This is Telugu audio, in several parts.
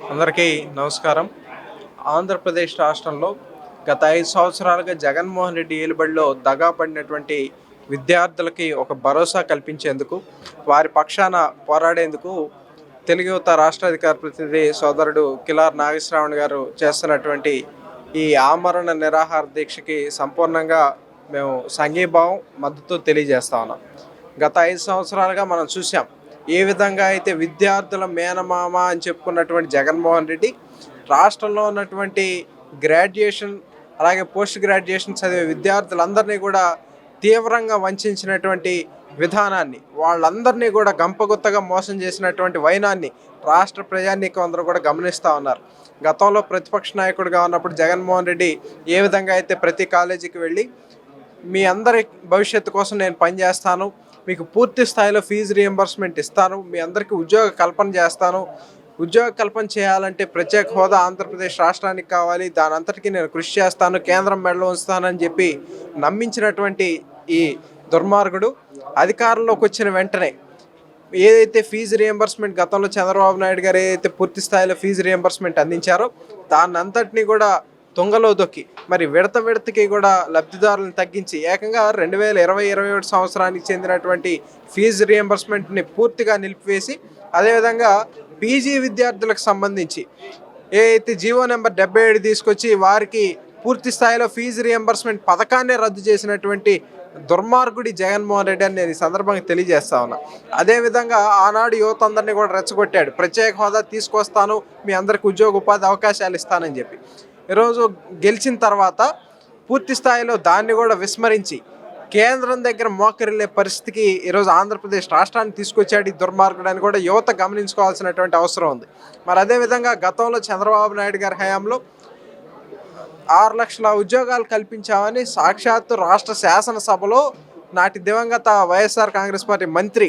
అందరికీ నమస్కారం. ఆంధ్రప్రదేశ్ రాష్ట్రంలో గత ఐదు సంవత్సరాలుగా జగన్మోహన్ రెడ్డి ఏలుబడిలో దగా పడినటువంటి విద్యార్థులకి ఒక భరోసా కల్పించేందుకు వారి పక్షాన పోరాడేందుకు తెలుగు యువత రాష్ట్ర అధికార ప్రతినిధి సోదరుడు కిలార్ నాగేశ్వరరావు గారు చేస్తున్నటువంటి ఈ ఆమరణ నిరాహార దీక్షకి సంపూర్ణంగా మేము సంఘీభావం మద్దతు తెలియజేస్తా ఉన్నాం. గత ఐదు సంవత్సరాలుగా మనం చూసాం ఏ విధంగా అయితే విద్యార్థుల మేనమామ అని చెప్పుకున్నటువంటి జగన్మోహన్ రెడ్డి రాష్ట్రంలో ఉన్నటువంటి గ్రాడ్యుయేషన్ అలాగే పోస్ట్ గ్రాడ్యుయేషన్ చదివే విద్యార్థులందరినీ కూడా తీవ్రంగా వంచినటువంటి విధానాన్ని వాళ్ళందరినీ కూడా గంపగుత్తగా మోసం చేసినటువంటి వైనాన్ని రాష్ట్ర ప్రజానీకం అందరూ కూడా గమనిస్తూ ఉన్నారు. గతంలో ప్రతిపక్ష నాయకుడిగా ఉన్నప్పుడు జగన్మోహన్ రెడ్డి ఏ విధంగా అయితే ప్రతి కాలేజీకి వెళ్ళి మీ అందరి భవిష్యత్తు కోసం నేను పనిచేస్తాను మీకు పూర్తి స్థాయిలో ఫీజు రియంబర్స్మెంట్ ఇస్తాను. మీ అందరికీ ఉద్యోగ కల్పన చేస్తాను. ఉద్యోగ కల్పన చేయాలంటే ప్రత్యేక హోదా ఆంధ్రప్రదేశ్ రాష్ట్రానికి కావాలి. దాని అంతటికీ నేను కృషి చేస్తాను. కేంద్రం మెడలో ఉంచుతానని చెప్పి నమ్మించినటువంటి ఈ దుర్మార్గుడు అధికారంలోకి వచ్చిన వెంటనే ఏదైతే ఫీజు రియంబర్స్మెంట్ గతంలో చంద్రబాబు నాయుడు గారు ఏదైతే పూర్తి స్థాయిలో ఫీజు రియంబర్స్మెంట్ అందించారో దాన్ని అంతటినీ కూడా తుంగలో దొక్కి. మరి విడత విడతకి కూడా లబ్ధిదారులను తగ్గించి ఏకంగా రెండు వేల ఇరవై ఇరవై ఒకటి సంవత్సరానికి చెందినటువంటి ఫీజు రియంబర్స్మెంట్ని పూర్తిగా నిలిపివేసి అదేవిధంగా పీజీ విద్యార్థులకు సంబంధించి ఏ అయితే జీవో నెంబర్ డెబ్బై ఏడు తీసుకొచ్చి వారికి పూర్తి స్థాయిలో ఫీజు రియంబర్స్మెంట్ పథకాన్నే రద్దు చేసినటువంటి దుర్మార్గుడి జగన్మోహన్ రెడ్డి అని నేను ఈ సందర్భంగా తెలియజేస్తా ఉన్నా. అదేవిధంగా ఆనాడు యువత అందరినీ కూడా రెచ్చగొట్టాడు. ప్రత్యేక హోదా తీసుకొస్తాను మీ అందరికి ఉద్యోగ ఉపాధి అవకాశాలు ఇస్తానని చెప్పి. ఈరోజు గెలిచిన తర్వాత పూర్తి స్థాయిలో దాన్ని కూడా విస్మరించి కేంద్రం దగ్గర మోకరిల్లే పరిస్థితికి ఈరోజు ఆంధ్రప్రదేశ్ రాష్ట్రాన్ని తీసుకొచ్చాడు ఈ దుర్మార్గుడు అని కూడా యువత గమనించుకోవాల్సినటువంటి అవసరం ఉంది. మరి అదేవిధంగా గతంలో చంద్రబాబు నాయుడు గారి హయాంలో ఆరు లక్షల ఉద్యోగాలు కల్పించామని సాక్షాత్తు రాష్ట్ర శాసనసభలో నాటి దివంగత వైఎస్ఆర్ కాంగ్రెస్ పార్టీ మంత్రి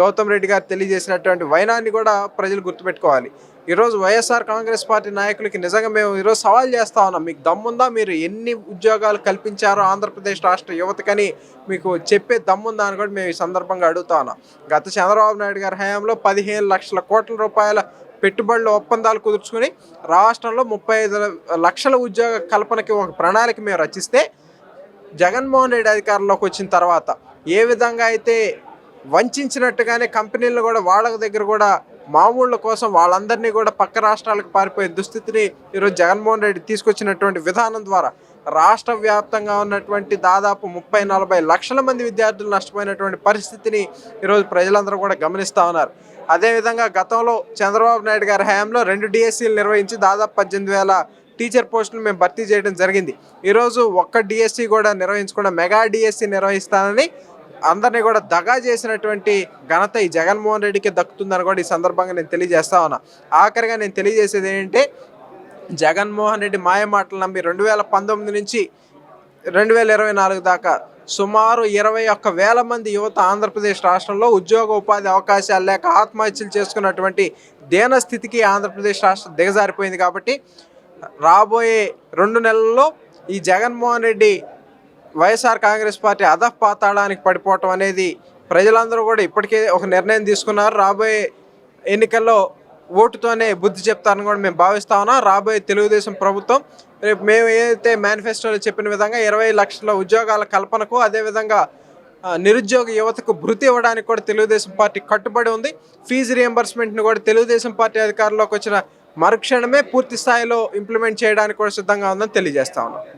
గౌతమ్ రెడ్డి గారు తెలియజేసినటువంటి వైనాన్ని కూడా ప్రజలు గుర్తుపెట్టుకోవాలి. ఈరోజు వైఎస్ఆర్ కాంగ్రెస్ పార్టీ నాయకులకి నిజంగా మేము ఈరోజు సవాల్ చేస్తా ఉన్నాం. మీకు దమ్ముందా? మీరు ఎన్ని ఉద్యోగాలు కల్పించారో ఆంధ్రప్రదేశ్ రాష్ట్ర యువతకని మీకు చెప్పే దమ్ముందా అని కూడా మేము ఈ సందర్భంగా అడుగుతా ఉన్నాం. గత చంద్రబాబు నాయుడు గారి హయాంలో పదిహేను లక్షల కోట్ల రూపాయల పెట్టుబడుల ఒప్పందాలు కుదుర్చుకుని రాష్ట్రంలో ముప్పై ఐదు లక్షల ఉద్యోగ కల్పనకి ఒక ప్రణాళిక మేము రచిస్తే జగన్మోహన్ రెడ్డి అధికారంలోకి వచ్చిన తర్వాత ఏ విధంగా అయితే వంచినట్టుగానే కంపెనీలు కూడా వాళ్ళ దగ్గర కూడా మామూళ్ళ కోసం వాళ్ళందరినీ కూడా పక్క రాష్ట్రాలకు పారిపోయే దుస్థితిని ఈరోజు జగన్మోహన్ రెడ్డి తీసుకొచ్చినటువంటి విధానం ద్వారా రాష్ట్ర వ్యాప్తంగా ఉన్నటువంటి దాదాపు ముప్పై నలభై లక్షల మంది విద్యార్థులు నష్టపోయినటువంటి పరిస్థితిని ఈరోజు ప్రజలందరూ కూడా గమనిస్తూ ఉన్నారు. అదేవిధంగా గతంలో చంద్రబాబు నాయుడు గారి హయాంలో రెండు డిఎస్సీలు నిర్వహించి దాదాపు పద్దెనిమిది వేల టీచర్ పోస్టులు మేము భర్తీ చేయడం జరిగింది. ఈరోజు ఒక్క డిఎస్సీ కూడా నిర్వహించకుండా మెగా డిఎస్సీ నిర్వహిస్తానని అందరినీ కూడా దగా చేసినటువంటి ఘనత ఈ జగన్మోహన్ రెడ్డికి దక్కుతుందని కూడా ఈ సందర్భంగా నేను తెలియజేస్తా ఉన్నా. ఆఖరిగా నేను తెలియజేసేది ఏంటంటే జగన్మోహన్ రెడ్డి మాయ మాటలు నమ్మి రెండు వేల పంతొమ్మిది నుంచి రెండు వేల ఇరవై నాలుగు దాకా సుమారు ఇరవై ఒక్క వేల మంది యువత ఆంధ్రప్రదేశ్ రాష్ట్రంలో ఉద్యోగ ఉపాధి అవకాశాలు లేక ఆత్మహత్యలు చేసుకున్నటువంటి దేనస్థితికి ఆంధ్రప్రదేశ్ రాష్ట్రం దిగజారిపోయింది కాబట్టి రాబోయే రెండు నెలల్లో ఈ జగన్మోహన్ రెడ్డి వైఎస్ఆర్ కాంగ్రెస్ పార్టీ అధపాతాళానికి పడిపోవటం అనేది ప్రజలందరూ కూడా ఇప్పటికే ఒక నిర్ణయం తీసుకున్నారు. రాబోయే ఎన్నికల్లో ఓటుతోనే బుద్ధి చెప్తారని కూడా మేము భావిస్తా ఉన్నాం. రాబోయే తెలుగుదేశం ప్రభుత్వం రేపు మేము ఏదైతే మేనిఫెస్టోలో చెప్పిన విధంగా ఇరవై లక్షల ఉద్యోగాల కల్పనకు అదేవిధంగా నిరుద్యోగ యువతకు భృతి ఇవ్వడానికి కూడా తెలుగుదేశం పార్టీ కట్టుబడి ఉంది. ఫీజు రియంబర్స్మెంట్ని కూడా తెలుగుదేశం పార్టీ అధికారంలోకి వచ్చిన మరుక్షణమే పూర్తి స్థాయిలో ఇంప్లిమెంట్ చేయడానికి కూడా సిద్ధంగా ఉందని తెలియజేస్తా ఉన్నాం.